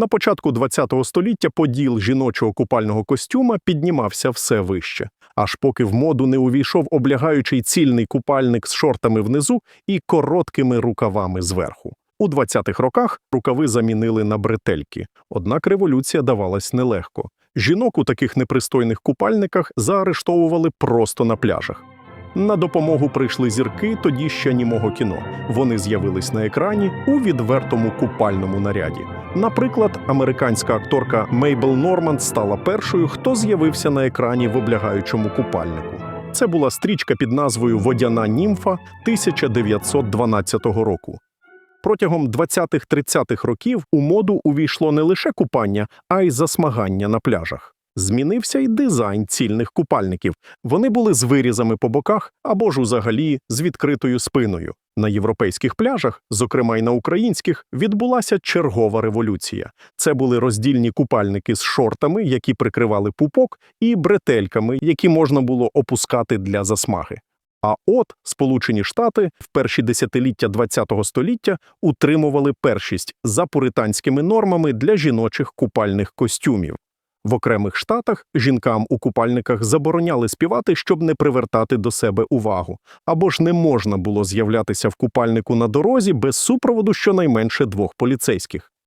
На початку ХХ століття поділ жіночого купального костюма піднімався все вище, аж поки в моду не увійшов облягаючий цільний купальник з шортами внизу і короткими рукавами зверху. У 20-х роках рукави замінили на бретельки, однак революція давалась нелегко. Жінок у таких непристойних купальниках заарештовували просто на пляжах. На допомогу прийшли зірки тоді ще німого кіно. Вони з'явились на екрані у відвертому купальному наряді. Наприклад, американська акторка Мейбл Норманд стала першою, хто з'явився на екрані в облягаючому купальнику. Це була стрічка під назвою Водяна німфа 1912 року. Протягом 20-30-х років у моду увійшло не лише купання, а й засмагання на пляжах. Змінився й дизайн цільних купальників. Вони були з вирізами по боках або ж узагалі з відкритою спиною. На європейських пляжах, зокрема й на українських, відбулася чергова революція. Це були роздільні купальники з шортами, які прикривали пупок, і бретельками, які можна було опускати для засмаги. А от Сполучені Штати в перші десятиліття ХХ століття утримували першість за пуританськими нормами для жіночих купальних костюмів. В окремих штатах жінкам у купальниках забороняли співати, щоб не привертати до себе увагу, або ж не можна було з'являтися в купальнику на дорозі без супроводу щонайменше двох поліцейських.